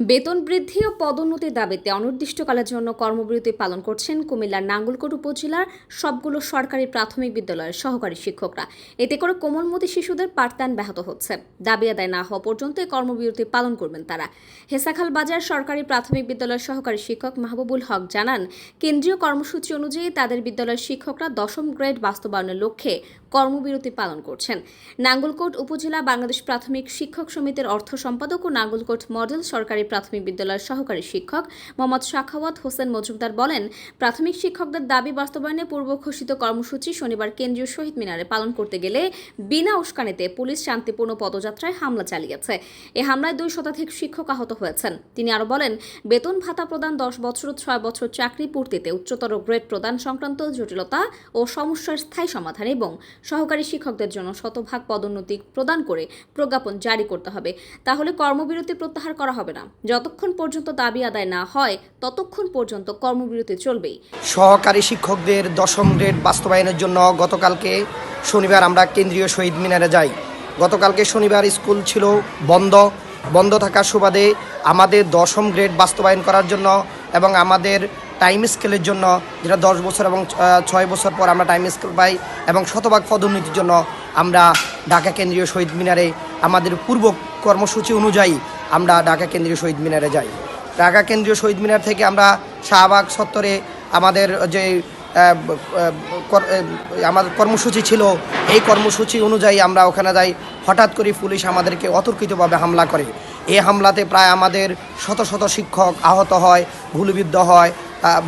বেতন বৃদ্ধি ও পদোন্নতির দাবিতে অনির্দিষ্টকালের জন্য কর্মবিরতি পালন করছেন কুমিল্লার নাঙ্গলকোট উপজেলার সবগুলো সরকারি প্রাথমিক বিদ্যালয়ের সহকারী শিক্ষকরা। এতে করে কোমলমতি শিশুদের পাঠদান ব্যাহত হচ্ছে। দাবি আদায় না হওয়া পর্যন্ত এই কর্মবিরতি পালন করবেন তারা। হেসাখাল বাজার সরকারি প্রাথমিক বিদ্যালয়ের সহকারী শিক্ষক মাহবুবুল হক জানান, কেন্দ্রীয় কর্মসূচি অনুযায়ী তাদের বিদ্যালয়ের শিক্ষকরা দশম গ্রেড বাস্তবায়নের লক্ষ্যে কর্মবিরতি পালন করছেন। নাঙ্গলকোট উপজেলা বাংলাদেশ প্রাথমিক শিক্ষক সমিতির অর্থ সম্পাদক ও নাঙ্গলকোট মডেল সরকারি প্রাথমিক বিদ্যালয়ের সহকারী শিক্ষক মোহাম্মদ শাখাওয়াত হোসেন মজুমদার বলেন, প্রাথমিক শিক্ষকদের দাবি বাস্তবায়নে পূর্ব ঘোষিত কর্মসূচি শনিবার কেন্দ্রীয় শহীদ মিনারে পালন করতে গেলে বিনা উস্কানিতে পুলিশ শান্তিপূর্ণ পদযাত্রায় হামলা চালিয়েছে। এ হামলায় দুই শতাধিক শিক্ষক আহত হয়েছেন। তিনি আরও বলেন, বেতন ভাতা প্রদান দশ বছর ছয় বছর চাকরি পূর্তিতে উচ্চতর গ্রেড প্রদান সংক্রান্ত জটিলতা ও সমস্যার স্থায়ী সমাধান এবং সহকারী শিক্ষকদের জন্য শতভাগ পদোন্নতি প্রদান করে প্রজ্ঞাপন জারি করতে হবে। তাহলে কর্মবিরতি প্রত্যাহার করা হবে না। যতক্ষণ পর্যন্ত দাবি আদায় না হয়, ততক্ষণ পর্যন্ত কর্মবিরতি চলবেই। সহকারী শিক্ষকদের দশম গ্রেড বাস্তবায়নের জন্য গতকালকে শনিবার আমরা কেন্দ্রীয় শহীদ মিনারে যাই। গতকালকে শনিবার স্কুল ছিল বন্ধ। বন্ধ থাকার সুবাদে আমাদের দশম গ্রেড বাস্তবায়ন করার জন্য এবং আমাদের টাইম স্কেলের জন্য যেটা দশ বছর এবং ছয় বছর পর আমরা টাইম স্কেল পাই এবং শতভাগ পদোন্নতির জন্য আমরা ঢাকা কেন্দ্রীয় শহীদ মিনারে আমাদের পূর্ব কর্মসূচি অনুযায়ী আমরা ঢাকা কেন্দ্রীয় শহীদ মিনারে যাই। ঢাকা কেন্দ্রীয় শহীদ মিনার থেকে আমরা শাহবাগ চত্বরে আমাদের যে আমাদের কর্মসূচি ছিল, এই কর্মসূচি অনুযায়ী আমরা ওখানে যাই। হঠাৎ করে পুলিশ আমাদেরকে অতর্কিতভাবে হামলা করে। এই হামলাতে প্রায় আমাদের শত শত শিক্ষক আহত হয়, গুলিবিদ্ধ হয়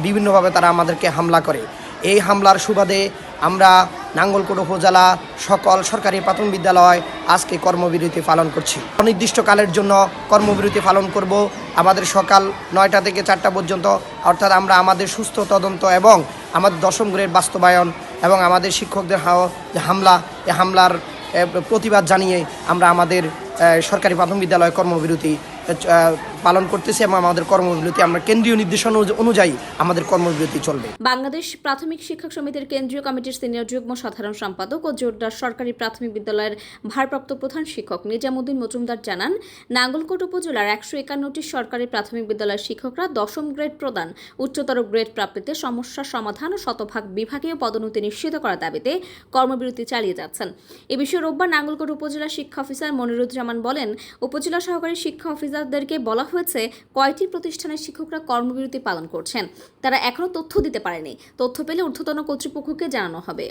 বিভিন্নভাবে তারা আমাদেরকে হামলা করে। এই হামলার সুবাদে আমরা নাঙ্গলকোট উপজেলা সকল সরকারি প্রাথমিক বিদ্যালয় আজকে কর্মবিরতি পালন করছি। অনির্দিষ্টকালের জন্য কর্মবিরতি পালন করব। আমাদের সকাল নয়টা থেকে চারটা পর্যন্ত, অর্থাৎ আমরা আমাদের সুস্থ তদন্ত এবং আমাদের দশম গ্রেড বাস্তবায়ন এবং আমাদের শিক্ষকদের হামলা, এ হামলার প্রতিবাদ জানিয়ে আমরা আমাদের সরকারি প্রাথমিক বিদ্যালয় কর্মবিরতি পালন করতেছি এবং আমাদের কর্মবিরতি, আমরা কেন্দ্রীয় নির্দেশনা অনু- অনুযায়ী আমাদের কর্মবিরতি চলবে। বাংলাদেশ প্রাথমিক শিক্ষক সমিতির কেন্দ্রীয় কমিটির সিনিয়র যুগ্ম সাধারণ সম্পাদক ও জোরদার সরকারি প্রাথমিক বিদ্যালয়ের ভারপ্রাপ্ত প্রধান শিক্ষক নিজামুদ্দিন মজুমদার জানান, নাঙ্গলকোট উপজেলার একশো একান্নটি সরকারি প্রাথমিক বিদ্যালয়ের শিক্ষকরা দশম গ্রেড প্রদান, উচ্চতর গ্রেড প্রাপ্তিতে সমস্যার সমাধান ও শতভাগ বিভাগীয় পদোন্নতি নিশ্চিত করার দাবিতে কর্মবিরতি চালিয়ে যাচ্ছেন। এ বিষয়ে রোববার নাঙ্গলকোট উপজেলা শিক্ষা অফিসার মনিরুজ্জামান বলেন, উপজেলা সহকারী শিক্ষা অফিসারদেরকে বলা হয়েছে, কয়টি প্রতিষ্ঠানের শিক্ষকরা কর্মবিরতি পালন করছেন? তারা এখনও তথ্য দিতে পারেনি। তথ্য পেলে ঊর্ধ্বতন কর্তৃপক্ষকে জানানো হবে।